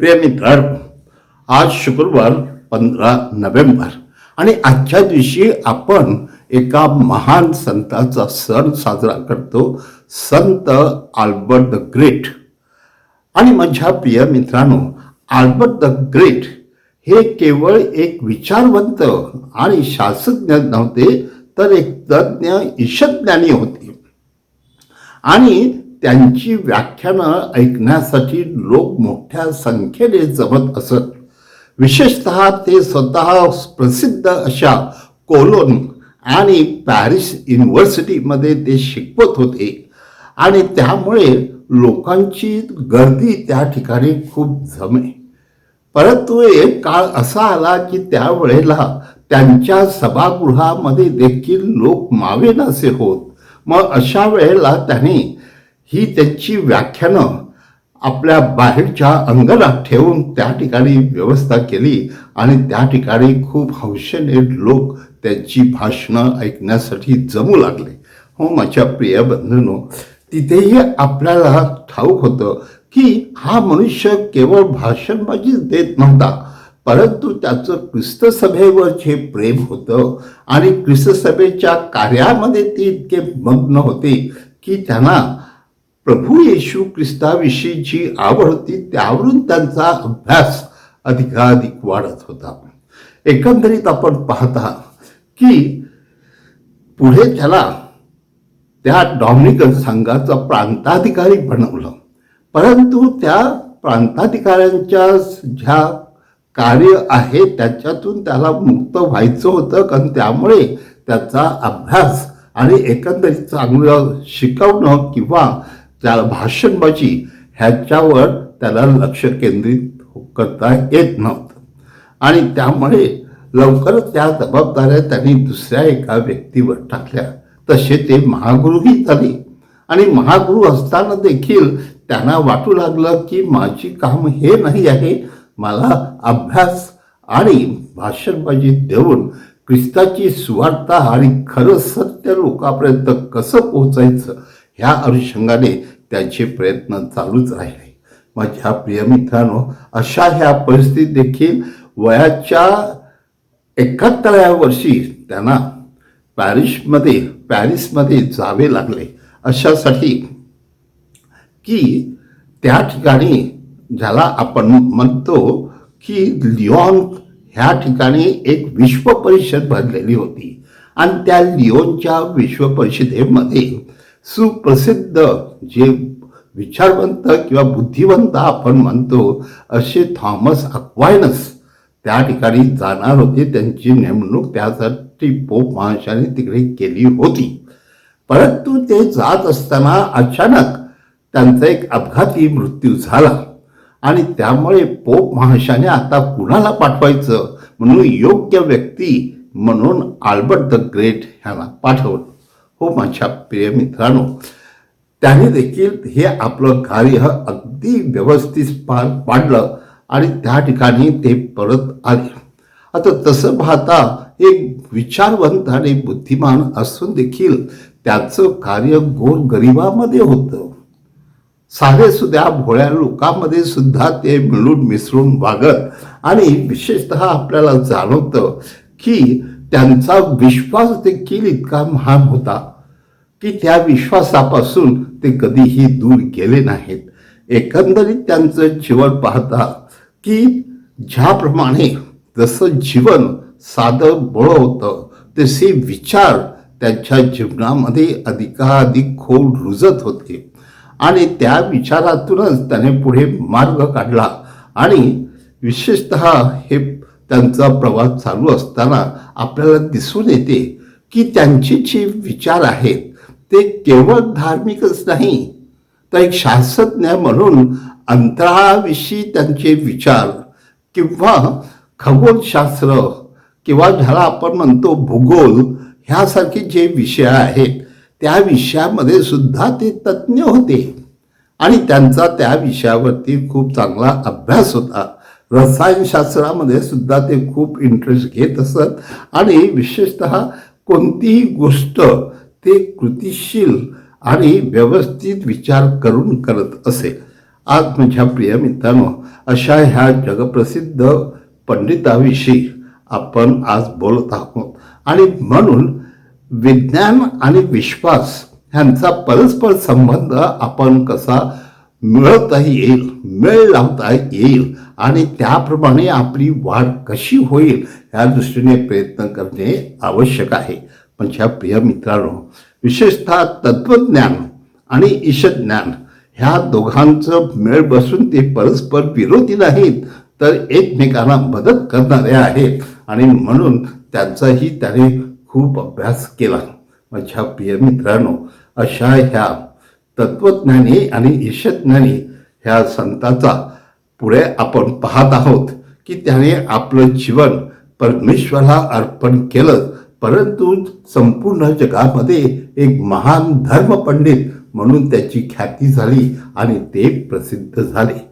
प्रिय मित्रांनो आज शुक्रवार पंधरा नोव्हेंबर. आणि आजच्या दिवशी आपण एका महान संताचा सण साजरा करतो संत आल्बर्ट द ग्रेट. आणि माझ्या प्रिय मित्रांनो आल्बर्ट द ग्रेट हे केवळ एक विचारवंत आणि शास्त्रज्ञ नव्हते तर एक तज्ज्ञ ईशज्ञानी होते. आणि त्यांची व्याख्यानं ऐकण्यासाठी लोक मोठ्या संख्येने जमत असत. विशेषतः ते स्वतः प्रसिद्ध अशा कोलोन आणि पॅरिस युनिव्हर्सिटीमध्ये ते शिकवत होते. आणि त्यामुळे लोकांची गर्दी त्या ठिकाणी खूप जमे. परंतु एक काळ असा आला की त्यावेळेला त्यांच्या सभागृहामध्ये देखील लोक मावेनासे होत. मग अशा वेळेला त्यांनी ही त्याची व्याख्यानं आपल्या बाहेरच्या अंगणात ठेवून त्या ठिकाणी व्यवस्था केली आणि त्या ठिकाणी खूप हौशेने लोक त्यांची भाषणं ऐकण्यासाठी जमू लागले. हो माझ्या प्रिय बंधूनो तिथेही आपल्याला ठाऊक होतं की हा मनुष्य केवळ भाषणबाजीच देत नव्हता परंतु त्याचं ख्रिस्त सभेवर जे प्रेम होतं आणि ख्रिस्त सभेच्या कार्यामध्ये ते इतके मग्न होते की त्यांना प्रभू येशू ख्रिस्ताविषयी जी आवड होती त्यावरून त्यांचा अभ्यास अधिकाधिक वाढत होता. एकंदरीत आपण पाहता की पुढे त्याला त्या डॉमिनिकन संघाचा प्रांताधिकारी बनवलं. परंतु त्या प्रांताधिकाऱ्यांच्या ज्या कार्य आहे त्याच्यातून त्याला मुक्त व्हायचं होतं कारण त्यामुळे त्याचा अभ्यास आणि एकंदरीत चांगलं शिकवणं किंवा त्याला भाषणबाजी ह्याच्यावर त्याला लक्ष केंद्रित करता येत नव्हतं. आणि त्यामुळे लवकरच त्या जबाबदाऱ्या त्यांनी दुसऱ्या एका व्यक्तीवर टाकल्या. तसे ते महागुरुही झाले आणि महागुरु असताना देखील त्यांना वाटू लागलं की माझी काम हे नाही आहे. मला अभ्यास आणि भाषणबाजी देऊन ख्रिस्ताची सुवार्ता आणि खरं सत्य लोकांपर्यंत कसं पोहोचायचं ह्या अनुषंगाने त्यांचे प्रयत्न चालूच राहिले. माझ्या प्रिय मित्रांनो अशा ह्या परिस्थितीत देखील वयाच्या एकाहत्तराव्या वर्षी त्यांना पॅरिसमध्ये पॅरिसमध्ये जावे लागले. अशासाठी की त्या ठिकाणी ज्याला आपण म्हणतो की लिओन ह्या ठिकाणी एक विश्व परिषद भरलेली होती. आणि त्या लिओनच्या विश्व परिषदेमध्ये सुप्रसिद्ध जे विचारवंत किंवा बुद्धिवंत आपण म्हणतो असे थॉमस अक्वायनस त्या ठिकाणी जाणार होते. त्यांची नेमणूक त्यासाठी पोप महाशाने तिकडे केली होती. परंतु ते जात असताना अचानक त्यांचा एक अपघाती मृत्यू झाला. आणि त्यामुळे पोप महाशाने आता कुणाला पाठवायचं? म्हणून योग्य व्यक्ती म्हणून आल्बर्ट द ग्रेट ह्याला पाठवलं. हो माझ्या प्रिय मित्रांनो त्याने देखील हे आपलं कार्य अगदी व्यवस्थित पार पाडलं आणि त्या ठिकाणी ते परत आले. आता तसं पाहता एक विचारवंत आणि बुद्धिमान असून देखील त्याचं कार्य गोरगरिबामध्ये होतं. साधे सुद्धा भोळ्या लोकांमध्ये सुद्धा ते मिळून मिसळून वागत आणि विशेषतः आपल्याला जाणवतं की त्यांचा विश्वास देखील इतका महान होता की त्या विश्वासापासून ते कधीही दूर गेले नाहीत. एकंदरीत त्यांचं जीवन पाहता की ज्याप्रमाणे जसं जीवन साधं बळ होतं तसे विचार त्यांच्या जीवनामध्ये अधिकाधिक खोल रुजत होते. आणि त्या विचारातूनच त्याने पुढे मार्ग काढला. आणि विशेषत हे त्यांचा प्रवास चालू असताना आपल्याला दिसून येते की त्यांचे जे विचार आहेत ते केवळ धार्मिकच नाही तर एक शास्त्रज्ञ म्हणून अंतराळाविषयी त्यांचे विचार किंवा खगोलशास्त्र किंवा ज्याला आपण म्हणतो भूगोल ह्यासारखे जे विषय आहेत त्या विषयामध्ये सुद्धा ते तज्ज्ञ होते. आणि त्यांचा त्या विषयावरती खूप चांगला अभ्यास होता. रसायनशास्त्रामध्ये सुद्धा ते खूप इंटरेस्ट घेत असत. आणि विशेषत कोणतीही गोष्ट ते कृतिशील आणि व्यवस्थित विचार करून करत असे. आज माझ्या प्रिय मित्रांनो अशा ह्या जगप्रसिद्ध पंडिताविषयी आपण आज बोलत आहोत. आणि म्हणून विज्ञान आणि विश्वास ह्यांचा परस्पर संबंध आपण कसा मिळवता येईल मेळ लावता येईल. आणि त्याप्रमाणे आपली वाढ कशी होईल या दृष्टीने प्रयत्न करणे आवश्यक आहे. पण ह्या प्रिय मित्रांनो विशेषतः तत्त्वज्ञान आणि ईशज्ञान ह्या दोघांचं मेळ बसून ते परस्पर विरोधी नाहीत तर एकमेकांना मदत करणारे आहेत. आणि म्हणून त्यांचाही त्याने खूप अभ्यास केला. माझ्या प्रिय मित्रांनो अशा ह्या तत्वज्ञानी आणि ईशज्ञानी ह्या संताचा पुढे आपण पाहत आहोत की त्याने आपलं जीवन परमेश्वराला अर्पण केलं. परंतु संपूर्ण जगामध्ये एक महान धर्मपंडित म्हणून त्याची ख्याती झाली आणि ते प्रसिद्ध झाले.